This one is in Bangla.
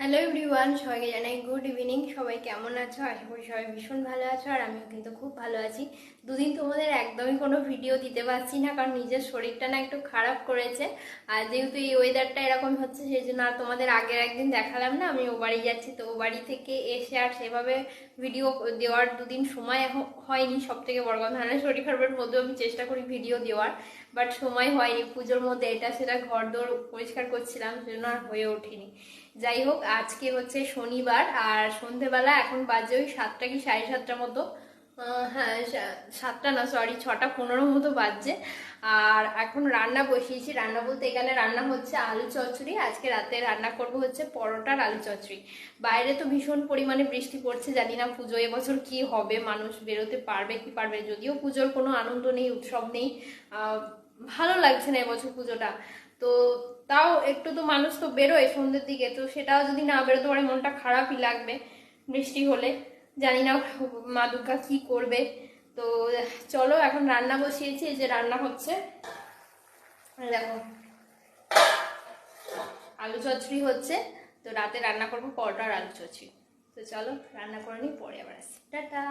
হ্যালো এভরিওয়ান সবাইকে জানাই গুড ইভিনিং সবাই কেমন আছো? আশা করি সবাই ভীষণ ভালো আছো আর আমিও কিন্তু খুব ভালো আছি। দুদিন তোমাদের একদমই কোনো ভিডিও দিতে পারছি না কারণ নিজের শরীরটা না একটু খারাপ করেছে। আর যেহেতু এই ওয়েদারটা এরকম হচ্ছে, সেই জন্য আর তোমাদের আগের একদিন দেখালাম না, আমি ও বাড়ি যাচ্ছি, তো ও বাড়ি থেকে এসে আর সেভাবে ভিডিও দেওয়ার দুদিন সময় হয়নি। সব থেকে বড় কথা না শরীর খারাপের মধ্যেও আমি চেষ্টা করি ভিডিও দেওয়ার বাট সময় হয়নি। পুজোর মধ্যে এটা সেটা ঘর দোর পরিষ্কার করছিলাম, সেজন্য আর হয়ে ওঠেনি। যাই হোক আজকে হচ্ছে শনিবার আর সন্ধেবেলা এখন বাজে ওই সাতটা কি সাড়ে সাতটার মতো। হ্যাঁ সাতটা না সরি ছটা পনেরো মতো বাজছে। আর এখন রান্না বসিয়েছি। রান্না বলতে এখানে রান্না হচ্ছে আলু চচ্চড়ি। আজকে রাতে রান্না করব হচ্ছে পরোটার আলু চচ্চড়ি। বাইরে তো ভীষণ পরিমাণে বৃষ্টি পড়ছে, জানি না পুজো এবছর কি হবে, মানুষ বেরোতে পারবে কি পারবে। যদিও পুজোর কোনো আনন্দ নেই, উৎসব নেই ভালো লাগছে না এবছর পুজোটা। তো তাও একটু তো মানুষ তো বেরোয় সন্ধ্যের দিকে, তো সেটাও যদি না বেরোতে পারে, মনটা খারাপই লাগবে বৃষ্টি হলে। জানি না মা দুর্গা কি করবে। তো চলো এখন রান্না বসিয়েছি যে রান্না হচ্ছে। দেখো, আলু চচ্চড়ি হচ্ছে, তো রাতে রান্না করব পরোটা আর আলু চচ্চড়ি। তো চলো রান্না করে নিই, পরে আবার আসি টাটা।